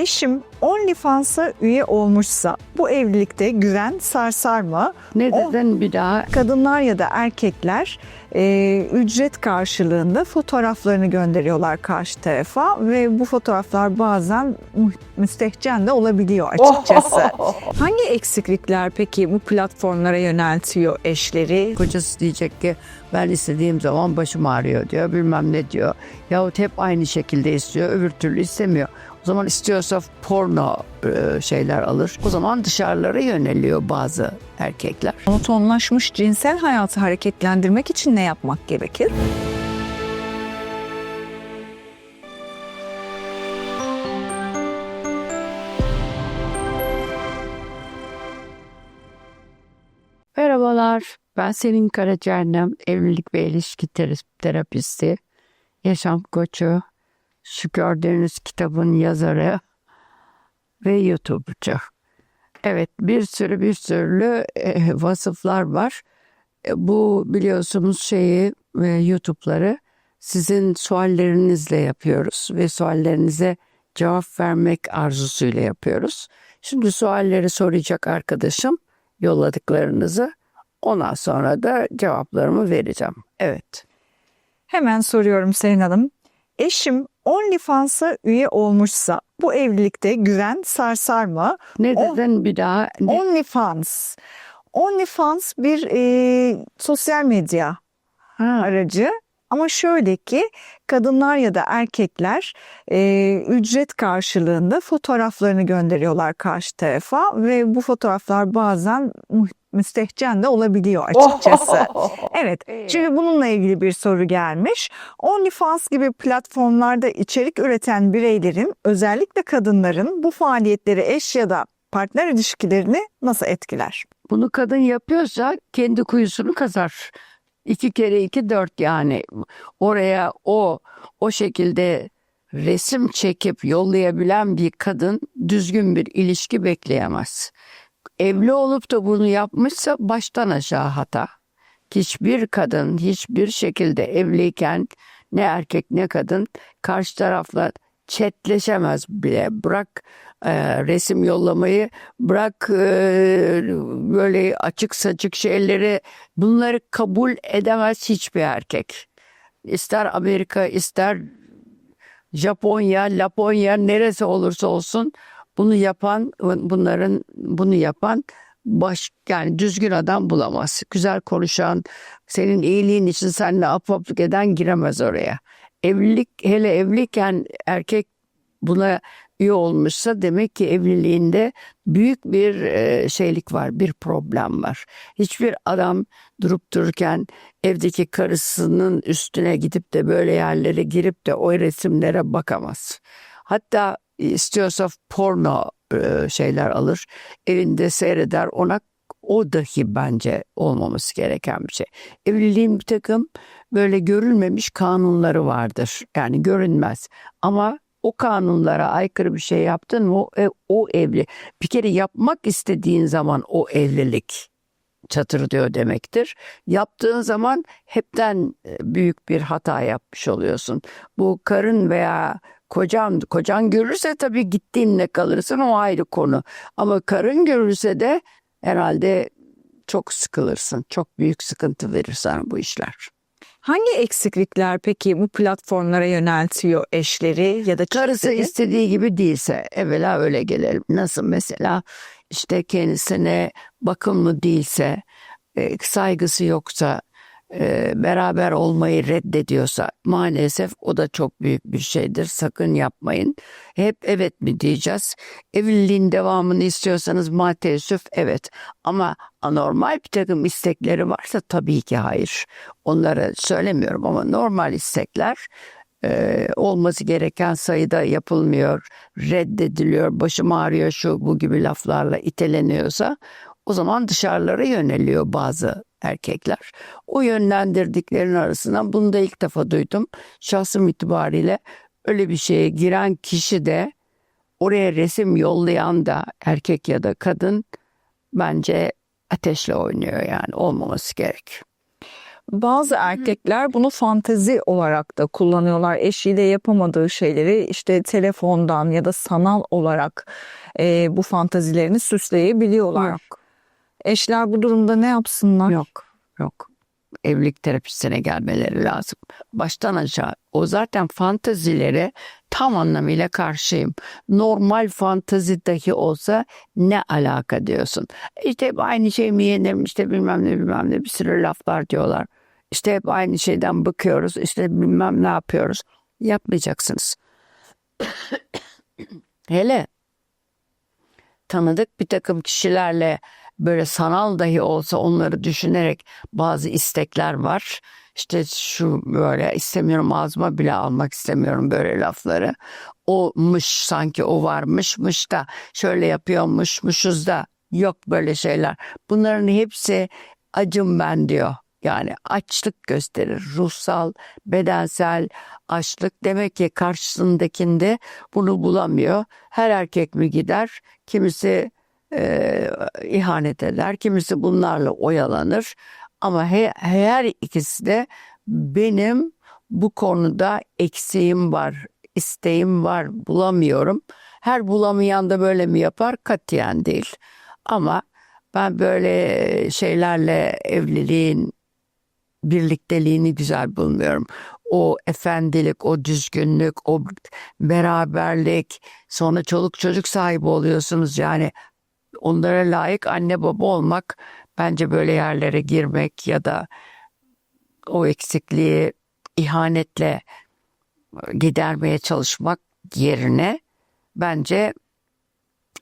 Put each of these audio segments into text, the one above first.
Eşim OnlyFans'a üye olmuşsa bu evlilikte güven sarsar mı? Ne O- bir daha? Kadınlar ya da erkekler e, ücret karşılığında fotoğraflarını gönderiyorlar karşı tarafa ve bu fotoğraflar bazen müstehcen de olabiliyor açıkçası. Hangi eksiklikler peki bu platformlara yöneltiyor eşleri? Kocası diyecek ki ben istediğim zaman başım ağrıyor diyor bilmem ne diyor. Yahut hep aynı şekilde istiyor öbür türlü istemiyor. O zaman istiyorsa porno e, şeyler alır. O zaman dışarılara yöneliyor bazı erkekler. Monotonlaşmış cinsel hayatı hareketlendirmek için ne yapmak gerekir? Merhabalar, ben Selin Karacaernem, evlilik ve ilişki tera- terapisti, yaşam koçu, şu gördüğünüz kitabın yazarı ve YouTube'cu. Evet, bir sürü bir sürü e, vasıflar var. E, bu biliyorsunuz şeyi e, YouTube'ları sizin suallerinizle yapıyoruz ve suallerinize cevap vermek arzusuyla yapıyoruz. Şimdi sualleri soracak arkadaşım yolladıklarınızı. Ondan sonra da cevaplarımı vereceğim. Evet. Hemen soruyorum Selin Hanım. Eşim OnlyFans'a üye olmuşsa bu evlilikte güven sarsar mı? Ne dedin bir daha? Ne? OnlyFans. OnlyFans bir e, sosyal medya Ha, aracı. Ama şöyle ki kadınlar ya da erkekler e, ücret karşılığında fotoğraflarını gönderiyorlar karşı tarafa ve bu fotoğraflar bazen müstehcen de olabiliyor açıkçası. Evet, çünkü bununla ilgili bir soru gelmiş. OnlyFans gibi platformlarda içerik üreten bireylerin, özellikle kadınların bu faaliyetleri eş ya da partner ilişkilerini nasıl etkiler? Bunu kadın yapıyorsa kendi kuyusunu kazar. İki kere iki dört yani. Oraya o o şekilde resim çekip yollayabilen bir kadın düzgün bir ilişki bekleyemez. Evli olup da bunu yapmışsa baştan aşağı hata. Hiçbir kadın hiçbir şekilde evliyken ne erkek ne kadın karşı tarafla chatleşemez bile. Bırak e, resim yollamayı, bırak e, böyle açık saçık şeyleri bunları kabul edemez hiçbir erkek. İster Amerika ister Japonya, Laponya neresi olursa olsun bunu yapan bunların bunu yapan baş yani düzgün adam bulamaz. Güzel konuşan, senin iyiliğin için seninle apaplık eden giremez oraya. Evlilik hele evliyken erkek buna üye olmuşsa demek ki evliliğinde büyük bir e, şeylik var, bir problem var. Hiçbir adam durup dururken evdeki karısının üstüne gidip de böyle yerlere girip de o resimlere bakamaz. Hatta istiyorsa porno e, şeyler alır, evinde seyreder ona o dahi bence olmaması gereken bir şey. Evliliğin bir takım böyle görülmemiş kanunları vardır. Yani görünmez ama o kanunlara aykırı bir şey yaptın mı o, e, o evli. Bir kere yapmak istediğin zaman o evlilik çatır diyor demektir. Yaptığın zaman hepten e, büyük bir hata yapmış oluyorsun. Bu karın veya kocan, kocan görürse tabii gittiğinle kalırsın o ayrı konu. Ama karın görürse de herhalde çok sıkılırsın. Çok büyük sıkıntı verir sana bu işler. Hangi eksiklikler peki bu platformlara yöneltiyor eşleri ya da Karısı çiftleri? istediği gibi değilse evvela öyle gelelim. Nasıl mesela işte kendisine bakımlı değilse, e, saygısı yoksa, e, beraber olmayı reddediyorsa maalesef o da çok büyük bir şeydir. Sakın yapmayın. Hep evet mi diyeceğiz. Evliliğin devamını istiyorsanız maalesef evet. Ama anormal bir takım istekleri varsa tabii ki hayır. Onları söylemiyorum ama normal istekler e, olması gereken sayıda yapılmıyor, reddediliyor, başım ağrıyor şu bu gibi laflarla iteleniyorsa o zaman dışarılara yöneliyor bazı erkekler. O yönlendirdiklerin arasından bunu da ilk defa duydum. Şahsım itibariyle öyle bir şeye giren kişi de oraya resim yollayan da erkek ya da kadın bence ateşle oynuyor yani olmaması gerek. Bazı erkekler bunu fantezi olarak da kullanıyorlar. Eşiyle yapamadığı şeyleri işte telefondan ya da sanal olarak e, bu fantazilerini süsleyebiliyorlar. Yok. Eşler bu durumda ne yapsınlar? Yok. Yok. Evlilik terapisine gelmeleri lazım. Baştan aşağı. O zaten fantazilere tam anlamıyla karşıyım. Normal fantazi dahi olsa ne alaka diyorsun. İşte hep aynı şey mi yenir işte bilmem ne bilmem ne bir sürü laflar diyorlar. İşte hep aynı şeyden bıkıyoruz. işte bilmem ne yapıyoruz. Yapmayacaksınız. Hele tanıdık bir takım kişilerle böyle sanal dahi olsa onları düşünerek bazı istekler var. İşte şu böyle istemiyorum ağzıma bile almak istemiyorum böyle lafları. Omuş sanki o varmışmış da şöyle yapıyormuşmuşuz da yok böyle şeyler. Bunların hepsi acım ben diyor. Yani açlık gösterir. Ruhsal, bedensel açlık. Demek ki karşısındakinde bunu bulamıyor. Her erkek mi gider? Kimisi e, ihanet eder. Kimisi bunlarla oyalanır. Ama he, her ikisi de benim bu konuda eksiğim var, isteğim var, bulamıyorum. Her bulamayan da böyle mi yapar? Katiyen değil. Ama ben böyle şeylerle evliliğin birlikteliğini güzel bulmuyorum. O efendilik, o düzgünlük, o beraberlik, sonra çoluk çocuk sahibi oluyorsunuz yani onlara layık anne baba olmak bence böyle yerlere girmek ya da o eksikliği ihanetle gidermeye çalışmak yerine bence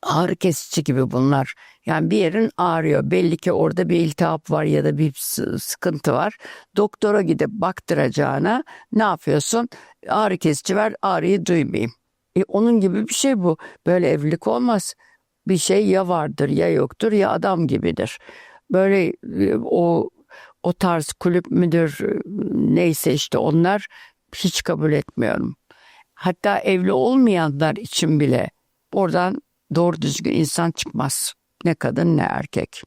ağrı kesici gibi bunlar. Yani bir yerin ağrıyor. Belli ki orada bir iltihap var ya da bir sıkıntı var. Doktora gidip baktıracağına ne yapıyorsun? Ağrı kesici ver, ağrıyı duymayayım. E, onun gibi bir şey bu. Böyle evlilik olmaz. Bir şey ya vardır ya yoktur ya adam gibidir. Böyle e, o o tarz kulüp müdür neyse işte onlar hiç kabul etmiyorum. Hatta evli olmayanlar için bile oradan doğru düzgün insan çıkmaz. Ne kadın ne erkek.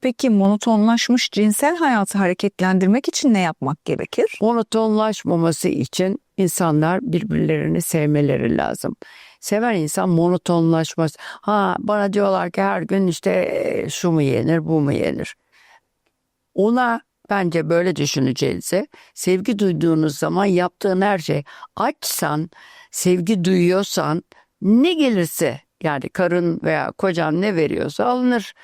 Peki monotonlaşmış cinsel hayatı hareketlendirmek için ne yapmak gerekir? Monotonlaşmaması için insanlar birbirlerini sevmeleri lazım. Seven insan monotonlaşmaz. Ha bana diyorlar ki her gün işte e, şu mu yenir bu mu yenir. Ona bence böyle düşüneceğinize sevgi duyduğunuz zaman yaptığın her şey açsan, sevgi duyuyorsan ne gelirse yani karın veya kocan ne veriyorsa alınır.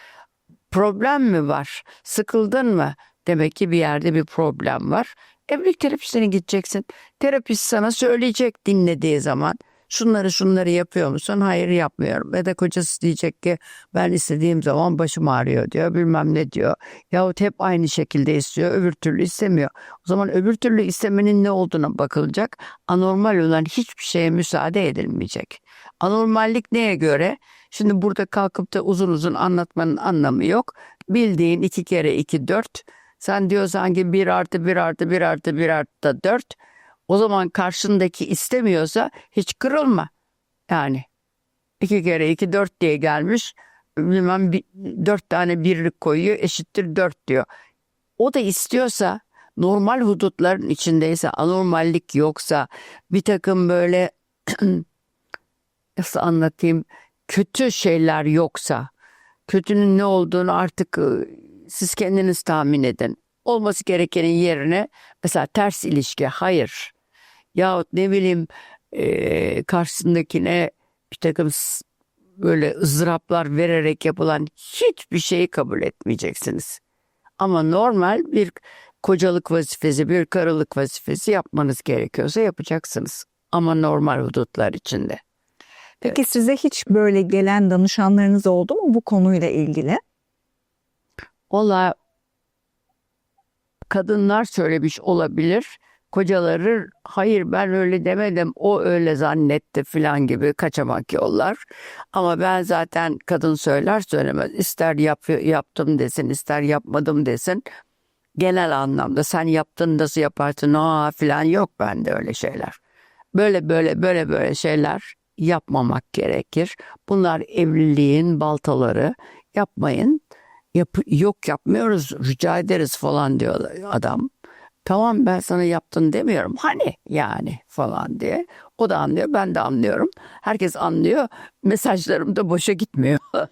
Problem mi var? Sıkıldın mı? Demek ki bir yerde bir problem var. Evlilik terapisine gideceksin. Terapist sana söyleyecek dinlediği zaman. Şunları şunları yapıyor musun? Hayır yapmıyorum. Ve de kocası diyecek ki ben istediğim zaman başım ağrıyor diyor. Bilmem ne diyor. Yahut hep aynı şekilde istiyor. Öbür türlü istemiyor. O zaman öbür türlü istemenin ne olduğuna bakılacak. Anormal olan hiçbir şeye müsaade edilmeyecek. Anormallik neye göre? Şimdi burada kalkıp da uzun uzun anlatmanın anlamı yok. Bildiğin iki kere iki dört. Sen diyorsan ki bir artı bir artı bir artı bir artı dört. O zaman karşındaki istemiyorsa hiç kırılma. Yani iki kere iki dört diye gelmiş. Bilmem bir, dört tane birlik koyuyor eşittir dört diyor. O da istiyorsa normal hudutların içindeyse anormallik yoksa bir takım böyle nasıl anlatayım kötü şeyler yoksa kötünün ne olduğunu artık ıı, siz kendiniz tahmin edin. Olması gerekenin yerine mesela ters ilişki hayır. Yahut ne bileyim e, karşısındakine bir takım böyle ızdıraplar vererek yapılan hiçbir şeyi kabul etmeyeceksiniz. Ama normal bir kocalık vazifesi, bir karılık vazifesi yapmanız gerekiyorsa yapacaksınız. Ama normal hudutlar içinde. Peki size hiç böyle gelen danışanlarınız oldu mu bu konuyla ilgili? Ola kadınlar söylemiş olabilir. Kocaları hayır ben öyle demedim o öyle zannetti falan gibi kaçamak yollar. Ama ben zaten kadın söyler söylemez ister yap, yaptım desin ister yapmadım desin. Genel anlamda sen yaptın nasıl yaparsın aa falan yok bende öyle şeyler. Böyle böyle böyle böyle şeyler yapmamak gerekir. Bunlar evliliğin baltaları. Yapmayın. Yap, yok yapmıyoruz rica ederiz falan diyor adam. Tamam ben sana yaptın demiyorum. Hani yani falan diye. O da anlıyor ben de anlıyorum. Herkes anlıyor. Mesajlarım da boşa gitmiyor.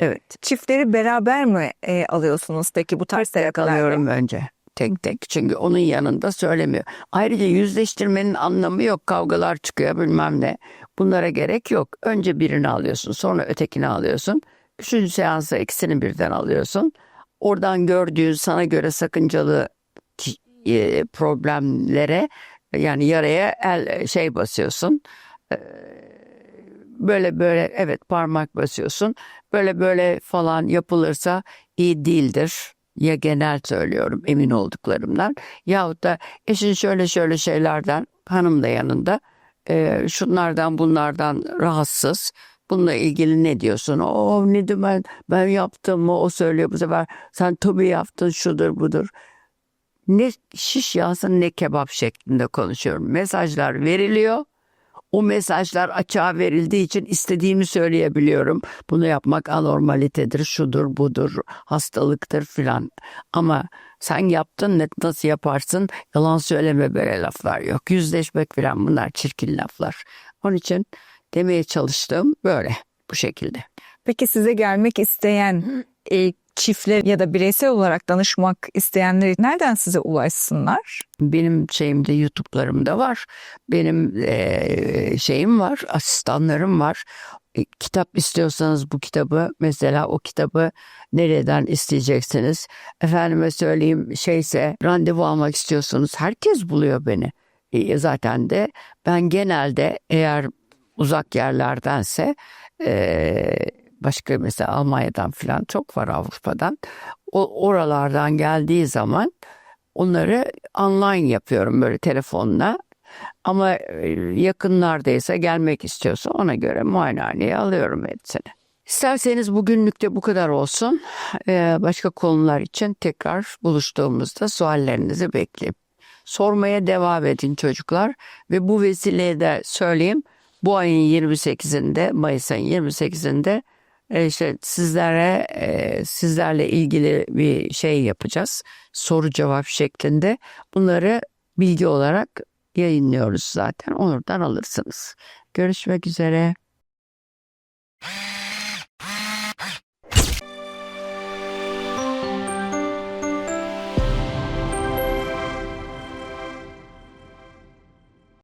evet. Çiftleri beraber mi e, alıyorsunuz peki bu tarz terapilerle? Alıyorum önce tek tek çünkü onun yanında söylemiyor. Ayrıca yüzleştirmenin anlamı yok. Kavgalar çıkıyor bilmem ne. Bunlara gerek yok. Önce birini alıyorsun sonra ötekini alıyorsun. Üçüncü seansa ikisini birden alıyorsun. Oradan gördüğün sana göre sakıncalı e, problemlere yani yaraya el şey basıyorsun. Ee, Böyle böyle evet parmak basıyorsun. Böyle böyle falan yapılırsa iyi değildir. Ya genel söylüyorum emin olduklarımdan. Yahut da eşin şöyle şöyle şeylerden hanım da yanında e, şunlardan bunlardan rahatsız. Bununla ilgili ne diyorsun? O ne diyor ben, ben yaptım mı? O söylüyor bu sefer. Sen tabii yaptın şudur budur. Ne şiş yansın ne kebap şeklinde konuşuyorum. Mesajlar veriliyor. O mesajlar açığa verildiği için istediğimi söyleyebiliyorum. Bunu yapmak anormalitedir, şudur, budur, hastalıktır filan. Ama sen yaptın ne nasıl yaparsın? Yalan söyleme böyle laflar yok. Yüzleşmek filan bunlar çirkin laflar. Onun için demeye çalıştığım böyle bu şekilde. Peki size gelmek isteyen e, çiftler ya da bireysel olarak danışmak isteyenler nereden size ulaşsınlar? Benim şeyimde YouTube'larımda var. Benim eee, şeyim var, asistanlarım var. E, kitap istiyorsanız bu kitabı mesela o kitabı nereden isteyeceksiniz? Efendime söyleyeyim şeyse randevu almak istiyorsanız herkes buluyor beni. E, zaten de ben genelde eğer uzak yerlerdense eee, başka mesela Almanya'dan falan çok var Avrupa'dan. O oralardan geldiği zaman onları online yapıyorum böyle telefonla. Ama e, yakınlardaysa gelmek istiyorsa ona göre muayenehaneye alıyorum hepsini. İsterseniz bugünlük de bu kadar olsun. Ee, başka konular için tekrar buluştuğumuzda suallerinizi bekleyeyim. Sormaya devam edin çocuklar ve bu vesileyle de söyleyeyim. Bu ayın 28'inde, Mayıs ayın 28'inde e, işte sizlere e, sizlerle ilgili bir şey yapacağız. Soru cevap şeklinde. Bunları bilgi olarak yayınlıyoruz zaten. Oradan alırsınız. Görüşmek üzere.